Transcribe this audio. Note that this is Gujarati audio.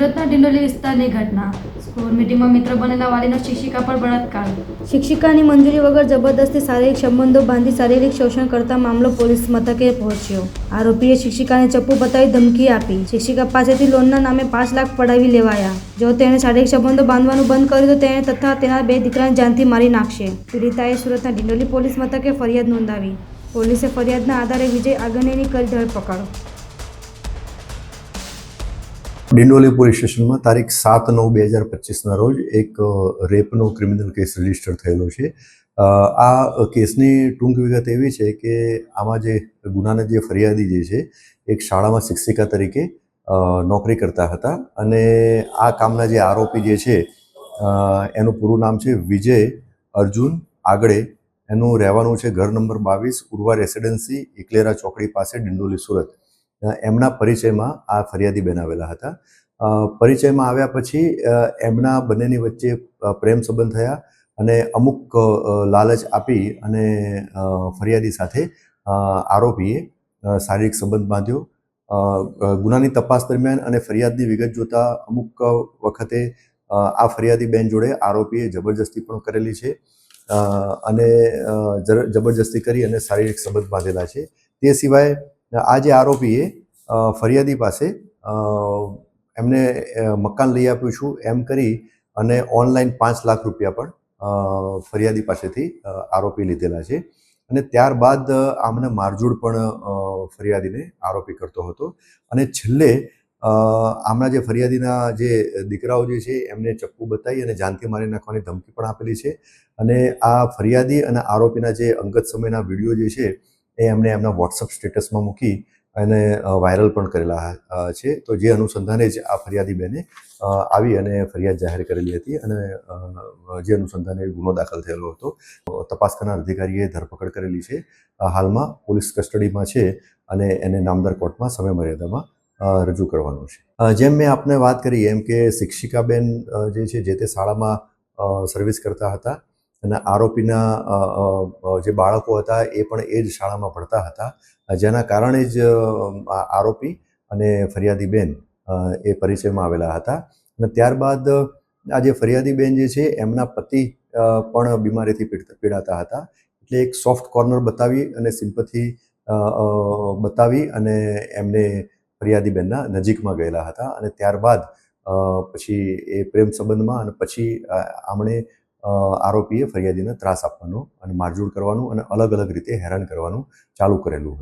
સુરતના ડિંડોલી વિસ્તારની ઘટના. સ્કૂલ મીટિંગમાં મિત્ર બનેલા વાલીનો શિક્ષિકા પર બળાત્કાર. શિક્ષિકાની મંજૂરી વગર જબરદસ્તી શારીરિક સંબંધો બાંધી શારીરિક શોષણ કરતા મામલો પોલીસ મથકે પહોંચ્યો. આરોપીએ શિક્ષિકાને ચપ્પુ બતાવી ધમકી આપી. શિક્ષિકા પાસેથી લોનના નામે પાંચ લાખ પડાવી લેવાયા. જો તેણે શારીરિક સંબંધો બાંધવાનું બંધ કર્યું તો તેણે તથા તેના બે દીકરાને જાનથી મારી નાખશે. પીડિતાએ સુરતના ડિંડોલી પોલીસ મથકે ફરિયાદ નોંધાવી. પોલીસે ફરિયાદના આધારે વિજય આગળની કરી ધરપકડ. ડિંડોલી પોલીસ સ્ટેશનમાં તારીખ સાત નવ બે હજાર પચીસના રોજ એક રેપનો ક્રિમિનલ કેસ રજિસ્ટર થયેલો છે. આ કેસની ટૂંક વિગત એવી છે કે આમાં જે ગુનાના જે ફરિયાદી જે છે, એક શાળામાં શિક્ષિકા તરીકે નોકરી કરતા હતા અને આ કામના જે આરોપી જે છે એનું પૂરું નામ છે વિજય અર્જુન આગળે. એનું રહેવાનું છે ઘર નંબર બાવીસ ઉર્વા રેસિડેન્સી ઇકલેરા ચોકડી પાસે, ડિંડોલી, સુરત. એમના પરિચયમાં આ ફરિયાદી બેન આવેલા હતા પરિચયમાં આવ્યા પછી એમના બંનેની વચ્ચે પ્રેમ સંબંધ થયા અને અમુક લાલચ આપી અને ફરિયાદી સાથે આરોપીએ શારીરિક સંબંધ બાંધ્યો. ગુનાની તપાસ દરમિયાન અને ફરિયાદની વિગત જોતા અમુક વખતે આ ફરિયાદી બેન જોડે આરોપીએ જબરજસ્તી પણ કરેલી છે. અને જબરજસ્તી કરી અને શારીરિક સંબંધ બાંધેલા છે. તે સિવાય આ જે આરોપીએ ફરિયાદી પાસે એમને મકાન લઈ આપ્યું છું એમ કરી અને ઓનલાઈન પાંચ લાખ રૂપિયા પણ ફરિયાદી પાસેથી આરોપી લીધેલા છે. અને ત્યારબાદ આમને મારજૂડ પણ ફરિયાદીને આરોપી કરતો હતો. અને છેલ્લે આમના જે ફરિયાદીના જે દીકરાઓ જે છે, એમને ચપ્પુ બતાવી અને જાનથી મારી નાખવાની ધમકી પણ આપેલી છે. અને આ ફરિયાદી અને આરોપીના જે અંગત સમયના વીડિયો જે છે એ એમણે એમના વોટ્સઅપ સ્ટેટસમાં મૂકી અને વાયરલ પણ કરેલા છે. તો જે અનુસંધાને જ આ ફરિયાદી બેને આવી અને ફરિયાદ જાહેર કરેલી હતી અને જે અનુસંધાને ગુનો દાખલ થયેલો હતો. તપાસ કરનાર અધિકારીએ ધરપકડ કરેલી છે. હાલમાં પોલીસ કસ્ટડીમાં છે અને એને નામદાર કોર્ટમાં સમય મર્યાદામાં રજૂ કરવાનું છે. જેમ મેં આપને વાત કરી, એમ કે શિક્ષિકાબેન જે છે, જે તે શાળામાં સર્વિસ કરતા હતા અને આરોપીના જે બાળકો હતા એ પણ એ જ શાળામાં ભણતા હતા. જેના કારણે જ આરોપી અને ફરિયાદી બેન એ પરિચયમાં આવેલા હતા. અને ત્યારબાદ, આ જે ફરિયાદી બેન જે છે એમના પતિ પણ બીમારીથી પીડ- પીડાતા હતા. એટલે એક સોફ્ટ કોર્નર બતાવી અને સિમ્પથી બતાવી અને એમને ફરિયાદી બેનના નજીકમાં ગયેલા હતા. અને ત્યારબાદ પછી એ પ્રેમ સંબંધમાં અને પછી આમણે આરોપીએ ફરિયાદીને ત્રાસ આપવાનો અને મારઝૂડ કરવાનું અને અલગ અલગ રીતે હેરાન કરવાનું ચાલુ કરેલું હતું.